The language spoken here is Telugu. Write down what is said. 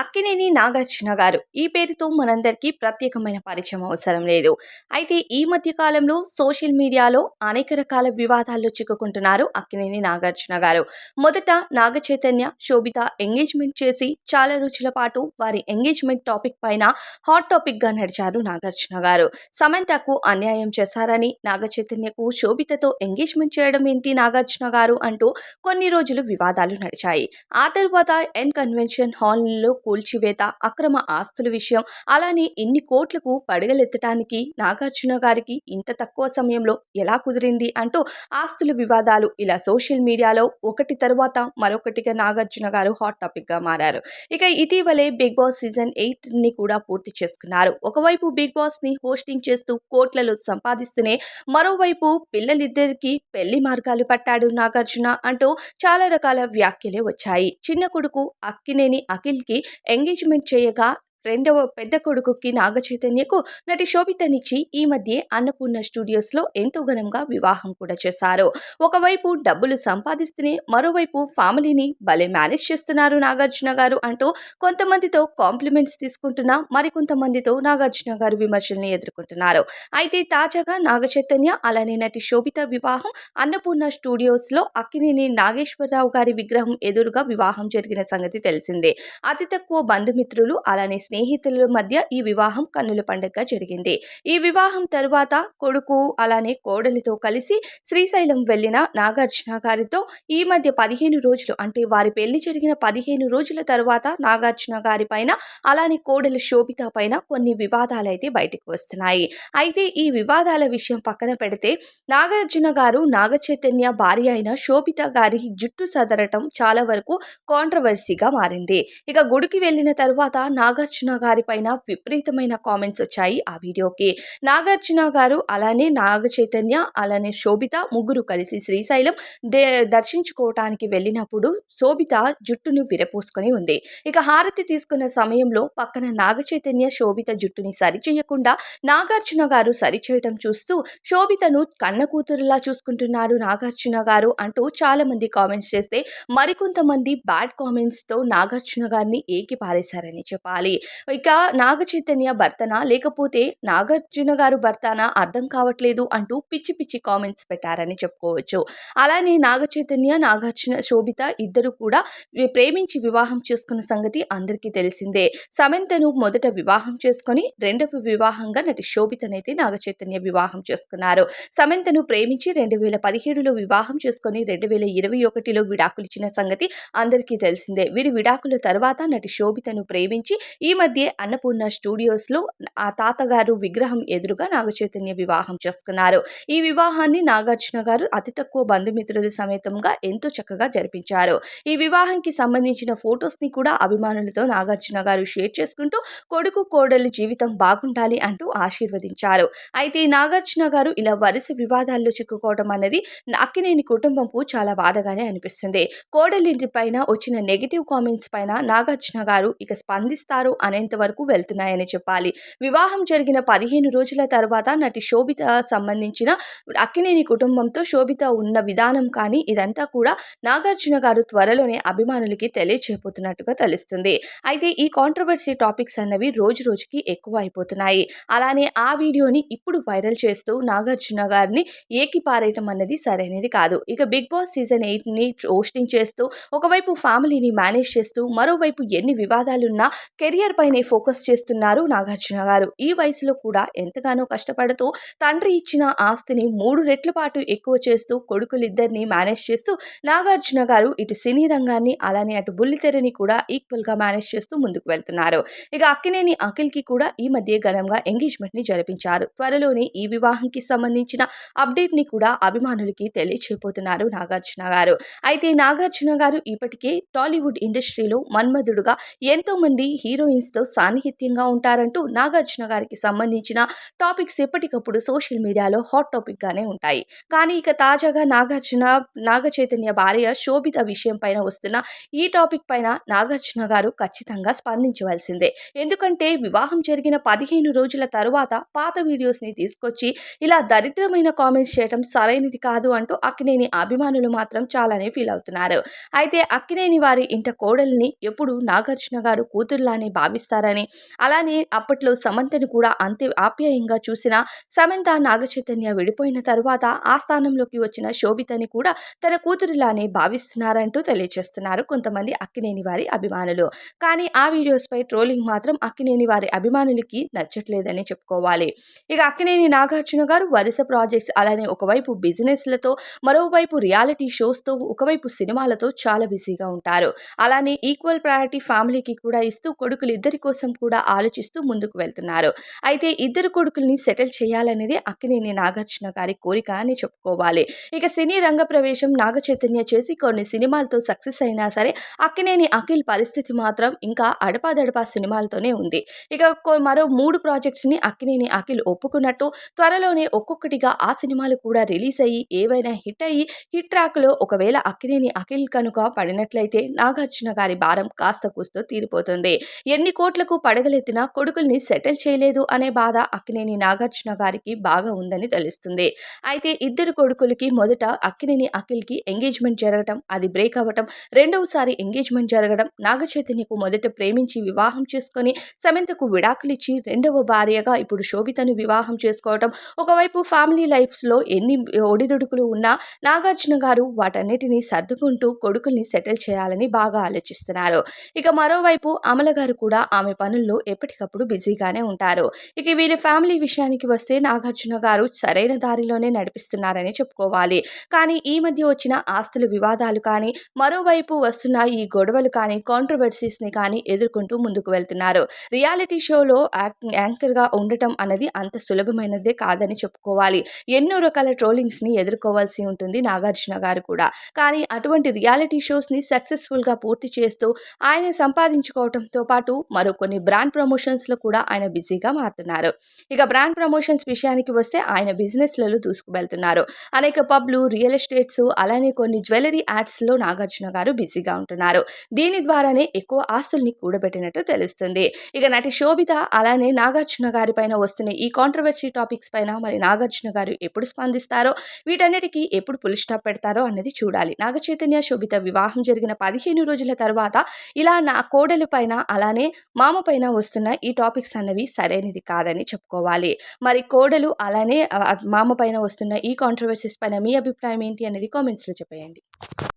అక్కినేని నాగార్జున గారు. ఈ పేరుతో మనందరికీ ప్రత్యేకమైన పరిచయం అవసరం లేదు. అయితే ఈ మధ్య కాలంలో సోషల్ మీడియాలో అనేక రకాల వివాదాల్లో చిక్కుకుంటున్నారు అక్కినేని నాగార్జున గారు. మొదట నాగ చైతన్య శోభిత ఎంగేజ్మెంట్ చేసి చాలా రోజుల పాటు వారి ఎంగేజ్మెంట్ టాపిక్ పైన హాట్ టాపిక్గా నడిచారు నాగార్జున గారు. సమంతకు అన్యాయం చేశారని నాగ చైతన్యకు శోభితతో ఎంగేజ్మెంట్ చేయడం ఏంటి నాగార్జున గారు అంటూ కొన్ని రోజులు వివాదాలు నడిచాయి. ఆ తరువాత ఎన్ కన్వెన్షన్ హాల్లో కూల్చివేత అక్రమ ఆస్తుల విషయం అలానే ఇన్ని కోట్లకు పడగలెత్తటానికి నాగార్జున గారికి ఇంత తక్కువ సమయంలో ఎలా కుదిరింది అంటూ ఆస్తుల వివాదాలు ఇలా సోషల్ మీడియాలో ఒకటి తర్వాత మరొకటిగా నాగార్జున గారు హాట్ టాపిక్గా మారారు. ఇక ఇటీవలే బిగ్ బాస్ సీజన్ ఎయిట్ని కూడా పూర్తి చేసుకున్నారు. ఒకవైపు బిగ్ బాస్ని హోస్టింగ్ చేస్తూ కోట్లలో సంపాదిస్తూనే మరోవైపు పిల్లలిద్దరికి పెళ్ళి మార్గాలు పట్టాడు నాగార్జున అంటూ చాలా రకాల వ్యాఖ్యలే వచ్చాయి. చిన్న కొడుకు అక్కినేని అఖిల్కి ఎంగేజ్మెంట్ చేయగా రెండవ పెద్ద కొడుకుకి నాగచైతన్యకు నటి శోభితనిచ్చి ఈ మధ్య అన్నపూర్ణ స్టూడియోస్లో ఎంతో ఘనంగా వివాహం కూడా చేశారు. ఒకవైపు డబ్బులు సంపాదిస్తూనే మరోవైపు ఫ్యామిలీని భలే మేనేజ్ చేస్తున్నారు నాగార్జున గారు అంటూ కొంతమందితో కాంప్లిమెంట్స్ తీసుకుంటున్నా మరికొంతమందితో నాగార్జున గారు విమర్శల్ని ఎదుర్కొంటున్నారు. అయితే తాజాగా నాగచైతన్య అలానే నటి శోభిత వివాహం అన్నపూర్ణ స్టూడియోస్లో అక్కినేని నాగేశ్వరరావు గారి విగ్రహం ఎదురుగా వివాహం జరిగిన సంగతి తెలిసిందే. అతి తక్కువ బంధుమిత్రులు అలానే స్నేహితుల మధ్య ఈ వివాహం కన్నుల పండుగ జరిగింది. ఈ వివాహం తరువాత కొడుకు అలానే కోడలితో కలిసి శ్రీశైలం వెళ్ళిన నాగార్జున గారితో ఈ మధ్య పదిహేను రోజులు అంటే వారి పెళ్ళి జరిగిన పదిహేను రోజుల తర్వాత నాగార్జున గారి పైన అలానే కోడల శోభిత పైన కొన్ని వివాదాలు అయితే బయటకు వస్తున్నాయి. అయితే ఈ వివాదాల విషయం పక్కన పెడితే నాగార్జున గారు నాగచైతన్య భార్య అయిన శోభిత గారి జుట్టు సదరటం చాలా వరకు కాంట్రవర్సీగా మారింది. ఇక గుడికి వెళ్ళిన తర్వాత నాగార్జున గారి పైన విపరీతమైన కామెంట్స్ వచ్చాయి ఆ వీడియోకి. నాగార్జున గారు అలానే నాగ చైతన్య అలానే శోభిత ముగ్గురు కలిసి శ్రీశైలం దే దర్శించుకోవటానికి వెళ్ళినప్పుడు శోభిత జుట్టును విరపోసుకొని ఉంది. ఇక హారతి తీసుకున్న సమయంలో పక్కన నాగ చైతన్య శోభిత జుట్టుని సరిచేయకుండా నాగార్జున గారు సరిచేయటం చూస్తూ శోభితను కన్న కూతురులా చూసుకుంటున్నాడు నాగార్జున గారు అంటూ చాలా మంది కామెంట్స్ చేస్తే మరికొంతమంది బ్యాడ్ కామెంట్స్తో నాగార్జున గారిని ఏకి పారేశారని చెప్పాలి. ఇక నాగ చైతన్య భర్తనా? లేకపోతే నాగార్జున గారు భర్తనా? అర్థం కావట్లేదు అంటూ పిచ్చి పిచ్చి కామెంట్స్ పెట్టారని చెప్పుకోవచ్చు. అలానే నాగ చైతన్య నాగార్జున శోభిత ఇద్దరు కూడా ప్రేమించి వివాహం చేసుకున్న సంగతి అందరికీ తెలిసిందే. సమంతను మొదట వివాహం చేసుకొని రెండవ వివాహంగా నటి శోభితనైతే నాగ చైతన్య వివాహం చేసుకున్నారు. సమంతను ప్రేమించి రెండు వేల పదిహేడులో వివాహం చేసుకొని రెండు వేల ఇరవై ఒకటిలో విడాకులు ఇచ్చిన సంగతి అందరికీ తెలిసిందే. వీరి విడాకుల తర్వాత నటి శోభితను ప్రేమించి ఈ మధ్య అన్నపూర్ణ స్టూడియోస్లో ఆ తాతగారు విగ్రహం ఎదురుగా నాగచైతన్య వివాహం చేసుకున్నారు. ఈ వివాహాన్ని నాగార్జున గారు అతి తక్కువ బంధుమిత్రుల సమేతంగా ఎంతో చక్కగా జరిపించారు. ఈ వివాహంకి సంబంధించిన ఫొటోస్ని కూడా అభిమానులతో నాగార్జున గారు షేర్ చేసుకుంటూ కొడుకు కోడలి జీవితం బాగుండాలి అంటూ ఆశీర్వదించారు. అయితే నాగార్జున గారు ఇలా వరుస వివాదాల్లో చిక్కుకోవడం అనేది అక్కినేని కుటుంబంకు చాలా బాధగానే అనిపిస్తుంది. కోడలింటి పైన వచ్చిన నెగిటివ్ కామెంట్స్ పైన నాగార్జున గారు ఇక స్పందిస్తారు అనేంత వరకు వెళ్తున్నాయని చెప్పాలి. వివాహం జరిగిన పదిహేను రోజుల తర్వాత నటి శోభిత సంబంధించిన అక్కినేని కుటుంబంతో శోభిత ఉన్న విధానం కానీ ఇదంతా కూడా నాగార్జున గారు త్వరలోనే అభిమానులకి తెలియచేయబోతున్నట్టుగా తెలుస్తుంది. అయితే ఈ కాంట్రవర్సీ టాపిక్స్ అన్నవి రోజు రోజుకి ఎక్కువ అయిపోతున్నాయి. అలానే ఆ వీడియోని ఇప్పుడు వైరల్ చేస్తూ నాగార్జున గారిని ఏకిపారేయటం అన్నది సరైనది కాదు. ఇక బిగ్ బాస్ సీజన్ ఎయిట్ని హోస్టింగ్ చేస్తూ ఒకవైపు ఫ్యామిలీని మేనేజ్ చేస్తూ మరోవైపు ఎన్ని వివాదాలున్నా కెరియర్ పైనే ఫోకస్ చేస్తున్నారు నాగార్జున గారు. ఈ వయసులో కూడా ఎంతగానో కష్టపడుతూ తండ్రి ఇచ్చిన ఆస్తిని మూడు రెట్ల పాటు ఎక్కువ చేస్తూ కొడుకులిద్దరిని మేనేజ్ చేస్తూ నాగార్జున గారు ఇటు సినీ రంగాన్ని అలానే అటు బుల్లితెరని కూడా ఈక్వల్గా మేనేజ్ చేస్తూ ముందుకు వెళ్తున్నారు. ఇక అక్కినేని అఖిల్కి కూడా ఈ మధ్య ఘనంగా ఎంగేజ్మెంట్ని జరిపించారు. త్వరలోనే ఈ వివాహంకి సంబంధించిన అప్డేట్ని కూడా అభిమానులకి తెలియచేయబోతున్నారు నాగార్జున గారు. అయితే నాగార్జున గారు ఇప్పటికే టాలీవుడ్ ఇండస్ట్రీలో మన్మధుడుగా ఎంతో మంది హీరోయిన్స్ ఫ్యామిలీస్తో సాన్నిహిత్యంగా ఉంటారంటూ నాగార్జున గారికి సంబంధించిన టాపిక్స్ ఎప్పటికప్పుడు సోషల్ మీడియాలో హాట్ టాపిక్గానే ఉంటాయి. కానీ ఇక తాజాగా నాగార్జున నాగ చైతన్య భార్య శోభిత విషయం పైన వస్తున్న ఈ టాపిక్ పైన నాగార్జున గారు ఖచ్చితంగా స్పందించవలసిందే. ఎందుకంటే వివాహం జరిగిన పదిహేను రోజుల తరువాత పాత వీడియోస్ని తీసుకొచ్చి ఇలా దరిద్రమైన కామెంట్స్ చేయడం సరైనది కాదు అంటూ అక్కినేని అభిమానులు మాత్రం చాలానే ఫీల్ అవుతున్నారు. అయితే అక్కినేని వారి ఇంట కోడల్ని ఎప్పుడు నాగార్జున గారు కూతురులానే భావిస్తారని అలానే అప్పట్లో సమంతను కూడా అంతే ఆప్యాయంగా చూసిన సమంత నాగచైతన్య విడిపోయిన తరువాత ఆ స్థానంలోకి వచ్చిన శోభితని కూడా తన కూతురులానే భావిస్తున్నారంటూ తెలియజేస్తున్నారు కొంతమంది అక్కినేని వారి అభిమానులు. కానీ ఆ వీడియోస్పై ట్రోలింగ్ మాత్రం అక్కినేని వారి అభిమానులకి నచ్చట్లేదని చెప్పుకోవాలి. ఇక అక్కినేని నాగార్జున గారు వరుస ప్రాజెక్ట్స్ అలానే ఒకవైపు బిజినెస్లతో మరోవైపు రియాలిటీ షోస్తో ఒకవైపు సినిమాలతో చాలా బిజీగా ఉంటారు. అలానే ఈక్వల్ ప్రయారిటీ ఫ్యామిలీకి కూడా ఇస్తూ కొడుకులు ఇద్దరి కోసం కూడా ఆలోచిస్తూ ముందుకు వెళ్తున్నారు. అయితే ఇద్దరు కొడుకుల్ని సెటిల్ చేయాలనేది అక్కినేని నాగార్జున గారి కోరిక అని చెప్పుకోవాలి. ఇక సినీ రంగ ప్రవేశం నాగ చైతన్య చేసి కొన్ని సినిమాలతో సక్సెస్ అయినా సరే అక్కినేని అఖిల్ పరిస్థితి మాత్రం ఇంకా అడపాదడపా సినిమాలతోనే ఉంది. ఇక మరో మూడు ప్రాజెక్ట్స్ని అక్కినేని అఖిల్ ఒప్పుకున్నట్టు త్వరలోనే ఒక్కొక్కటిగా ఆ సినిమాలు కూడా రిలీజ్ అయ్యి ఏవైనా హిట్ అయ్యి హిట్ ట్రాక్లో ఒకవేళ అక్కినేని అఖిల్ కనుక పడినట్లయితే నాగార్జున గారి భారం కాస్త కూస్తో తీరిపోతుంది. ఎన్ని కోట్లకు పడగలెత్తినా కొడుకుల్ని సెటిల్ చేయలేదు అనే బాధ అక్కినేని నాగార్జున గారికి బాగా ఉందని తెలుస్తుంది. అయితే ఇద్దరు కొడుకులకి మొదట అక్కినేని అఖిల్కి ఎంగేజ్మెంట్ జరగటం అది బ్రేక్ అవ్వటం రెండవసారి ఎంగేజ్మెంట్ జరగడం నాగ చైతన్యకు మొదట ప్రేమించి వివాహం చేసుకొని సమంతకు విడాకులిచ్చి రెండవ భార్యగా ఇప్పుడు శోభితను వివాహం చేసుకోవటం ఒకవైపు ఫ్యామిలీ లైఫ్స్లో ఎన్ని ఒడిదుడుకులు ఉన్నా నాగార్జున గారు వాటన్నిటినీ సర్దుకుంటూ కొడుకుల్ని సెటిల్ చేయాలని బాగా ఆలోచిస్తున్నారు. ఇక మరోవైపు అమల గారు కూడా ఆమె పనుల్లో ఎప్పటికప్పుడు బిజీగానే ఉంటారు. ఇక వీరి ఫ్యామిలీ విషయానికి వస్తే నాగార్జున గారు సరైన దారిలోనే నడిపిస్తున్నారని చెప్పుకోవాలి. కానీ ఈ మధ్య వచ్చిన ఆస్తుల వివాదాలు కానీ మరోవైపు వస్తున్న ఈ గొడవలు కానీ కాంట్రవర్సీస్ని కానీ ఎదుర్కొంటూ ముందుకు వెళ్తున్నారు. రియాలిటీ షోలో యాక్- యాంకర్గా ఉండటం అనేది అంత సులభమైనదే కాదని చెప్పుకోవాలి. ఎన్నో రకాల ట్రోలింగ్స్ని ఎదుర్కోవాల్సి ఉంటుంది నాగార్జున గారు కూడా. కానీ అటువంటి రియాలిటీ షోస్ని సక్సెస్ఫుల్గా పూర్తి చేస్తూ ఆయన సంపాదించుకోవడంతో పాటు మరో కొన్ని బ్రాండ్ ప్రమోషన్స్లో కూడా ఆయన బిజీగా మారుతున్నారు. ఇక బ్రాండ్ ప్రమోషన్స్ విషయానికి వస్తే ఆయన బిజినెస్లలో దూసుకు వెళ్తున్నారు అనేక పబ్లు రియల్ ఎస్టేట్స్ అలానే కొన్ని జ్యువెలరీ యాడ్స్లో నాగార్జున గారు బిజీగా ఉంటున్నారు. దీని ద్వారానే ఎక్కువ ఆస్తుల్ని కూడబెట్టినట్టు తెలుస్తుంది. ఇక నటి శోభిత అలానే నాగార్జున గారి పైన వస్తున్న ఈ కాంట్రవర్సీ టాపిక్స్ పైన మరి నాగార్జున గారు ఎప్పుడు స్పందిస్తారో వీటన్నిటికీ ఎప్పుడు పులి స్టాప్ పెడతారో అన్నది చూడాలి. నాగచైతన్య శోభిత వివాహం జరిగిన పదిహేను రోజుల తర్వాత ఇలా నా కోడలి పైన అలానే మామ పైన వస్తున్న ఈ టాపిక్స్ అన్నవి సరైనది కాదని చెప్పుకోవాలి. మరి కోడలు అలానే మామ పైన వస్తున్న ఈ కాంట్రవర్సీస్ పైన మీ అభిప్రాయం ఏంటి అనేది కామెంట్స్లో చెప్పేయండి.